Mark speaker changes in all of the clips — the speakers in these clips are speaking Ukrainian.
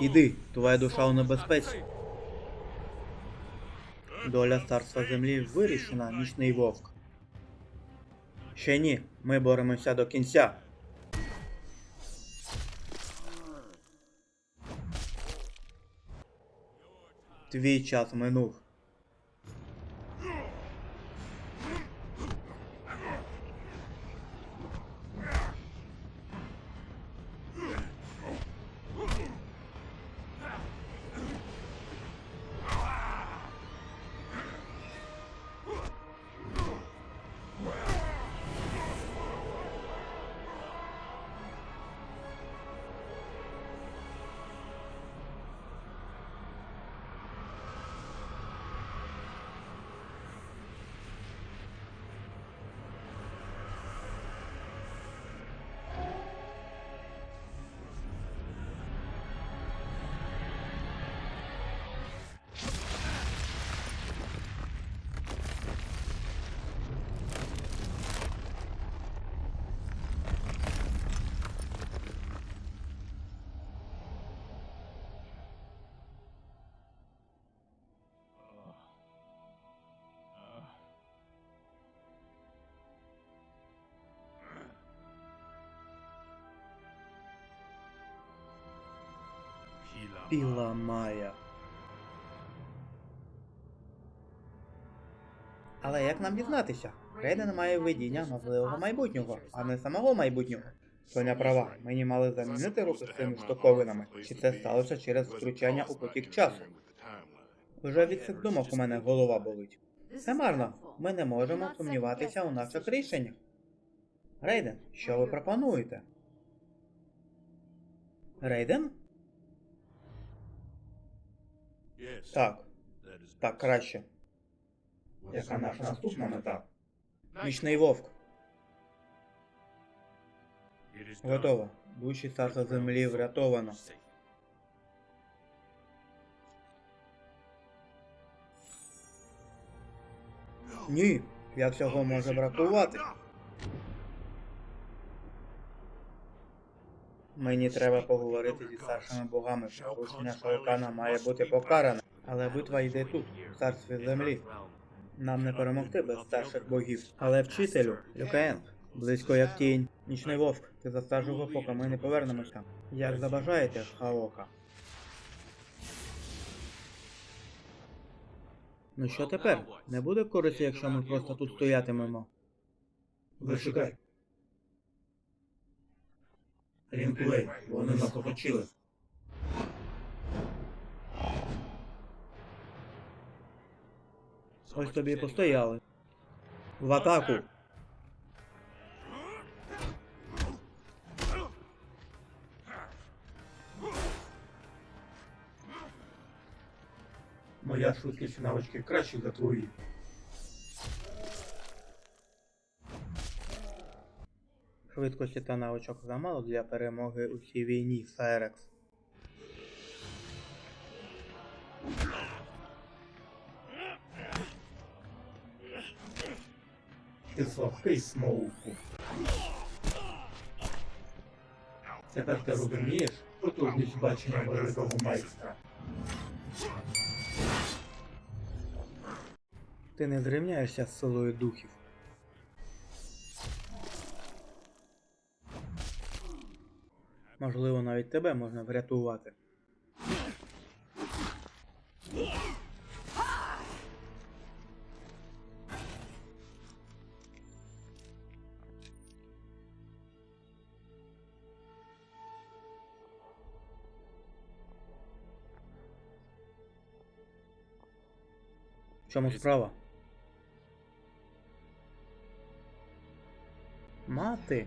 Speaker 1: Іди, твоя душа у небезпеці. Доля царства землі вирішена, нічний вовк. Ще ні, ми боремося до кінця. Твій час минув. Піла Майя. Але як нам дізнатися? Рейден має видіння можливого майбутнього, а не самого майбутнього. Соня права, мені мали замінити руки з цими штоковинами, чи це сталося через втручання у потік часу. Вже від цих думок у мене голова болить. Це марно. Ми не можемо сумніватися у наших рішеннях. Рейден, що ви пропонуєте? Рейден? Так, так краще. Яка наша наступна мета? Нічний вовк. Готово. Душі царства землі врятовано. Ні, як цього може бракувати? Мені треба поговорити зі старшими богами. Порушення Шаукана має бути покаране. Але битва йде тут, в царстві землі. Нам не перемогти без старших богів. Але вчителю, Люкаен, близько як тінь. Нічний вовк, ти застаж його, поки ми не повернемося. Як забажаєте, Хаока. Ну що тепер? Не буде користі, якщо ми просто тут стоятимемо. Зачекай. Рінкулей, вони нас оточили. Ось тобі і постояли. В атаку. Моя швидкість навички кращі за твої. Швидкості та навичок замало для перемоги у цій війні, Сайрекс. Ти слабкий смовку. Тепер ти розумієш потужність бачення великого майстра. Ти не зрівняєшся з силою духів. Можливо, навіть тебе можна врятувати. В чому справа? Мати.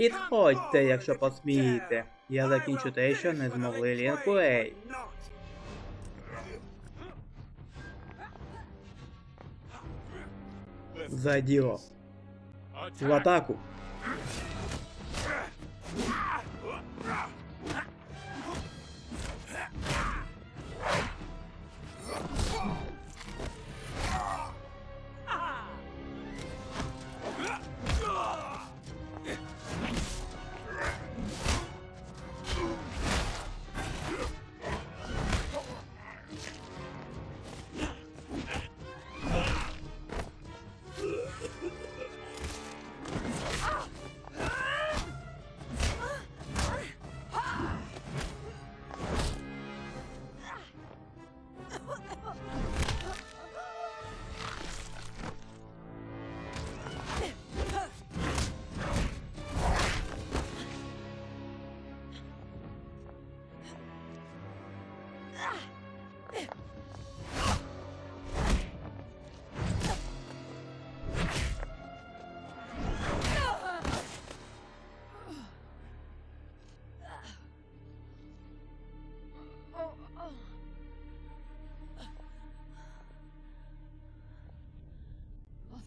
Speaker 1: Підходьте, якщо посмієте. Я закінчу те, що не змогли Лінкуей. За діло. В атаку.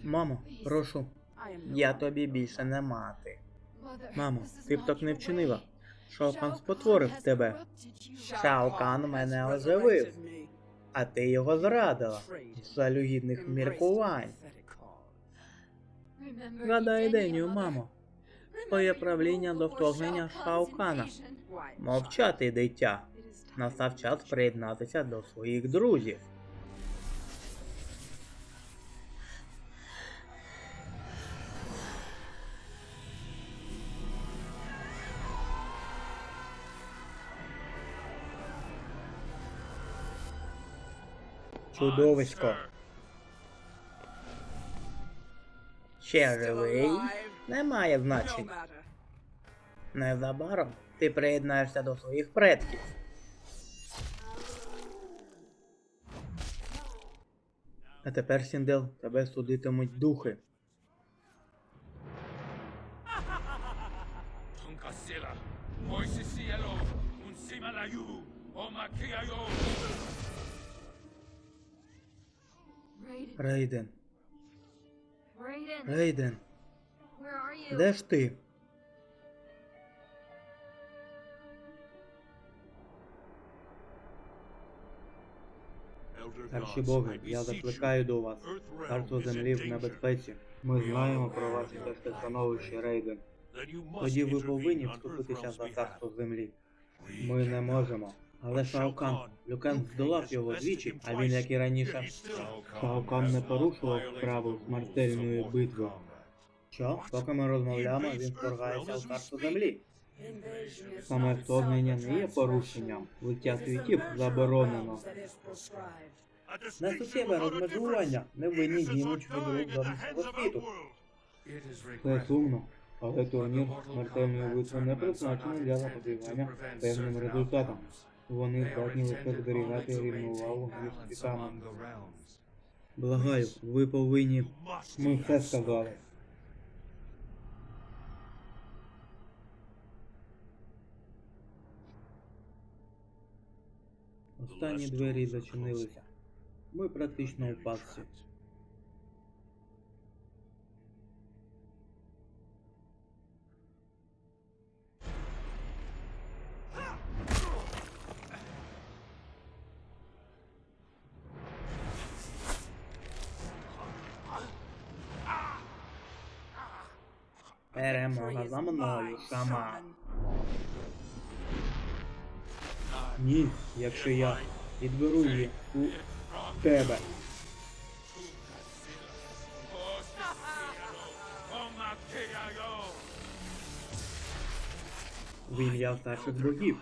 Speaker 1: Мамо, прошу, я тобі більше не мати. Мамо, ти б так не вчинила. Шаокан спотворив тебе. Шаокан мене оживив, а ти його зрадила. з міркувань. Гадай Денію, мамо. Твоє правління до вторгнення Шаокана. Мовчати, дитя. Настав час приєднатися до своїх друзів. Чудовисько. Ще? Немає значення. Незабаром ти приєднаєшся до своїх предків. А тепер, Сіндел, тебе судитимуть духи. Рейден, Рейден, де ж ти? Старші боги, я закликаю до вас. Царство землі в небезпеці. Ми знаємо про ваше тяжке становище, Рейден. Тоді ви повинні вступитися за царство землі. Ми не можемо. Але Шаокан, Люкен здолав його двічі, а він, як і раніше, Шаокан не порушував правил смертельної битви. Що? Поки ми розмовляємо, він вторгається у царство землі. Саме вторгнення не є порушенням. Лиття світів заборонено. Не суттєве розмежування невинні гинуть від рук зовнішнього світу. Це сумно, але турнір смертельної битви не призначений для запобігання певним результатам. Вони здатні лише зберігати рівновагу між світами. Благаю, ви повинні. Ми все сказали. Останні двері зачинилися. Ми практично у пастці. Перемога за мною, шаман. Ні, якщо я відберу її у тебе. В ім'я старших богів.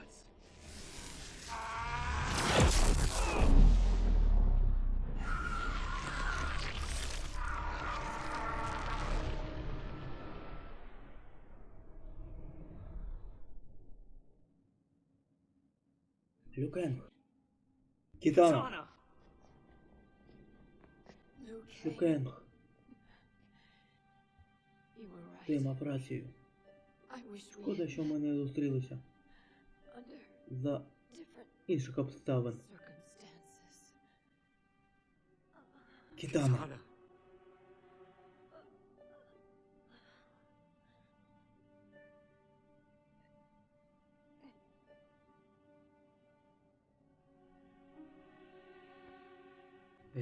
Speaker 1: Люкен. Кітана. Люкен. Ти мав рацію. Шкода, що ми не зустрілися за інших обставин. Кітана.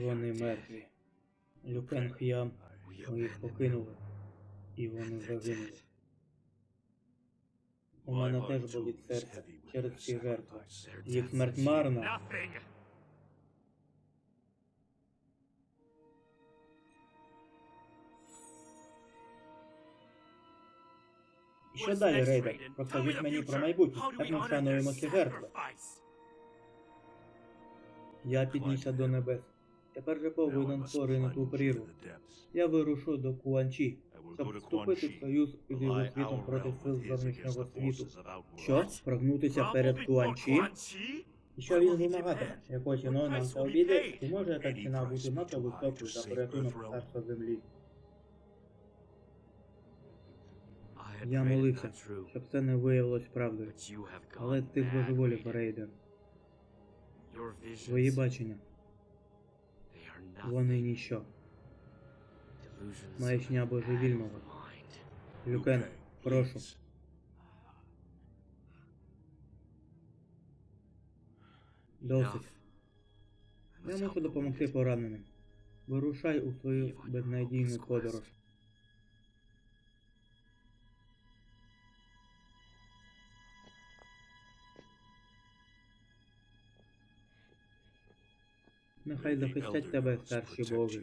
Speaker 1: Вони мертві. Люкен Х'ям, ми їх покинули, і вони загинули. У мене теж болить серце через ці жертви. Їх смерть марна. І що далі, Рейдер? Розкажіть мені про майбутнє. Як ми вшануємо ці жертви? Я піднісся до небес. Тепер же повинен поринути у прірву. Я вирушу до Куанчі, щоб вступити в союз із його світом проти сил зовнішнього світу. Що? Прогнутися перед Куанчі? І що він вимагатиме? Якою ціною нам це обійде? Чи може яка ціна бути надто високою за порятунок царства землі? Я молився, щоб це не виявилось правдою. Але ти божеволів, Рейден. Твої бачення, вони ніщо. Маячня божевільного. Люкен, прошу. Досить. Я можу допомогти пораненим. Вирушай у свою безнадійну подорож. Нехай захистять тебе старші боги.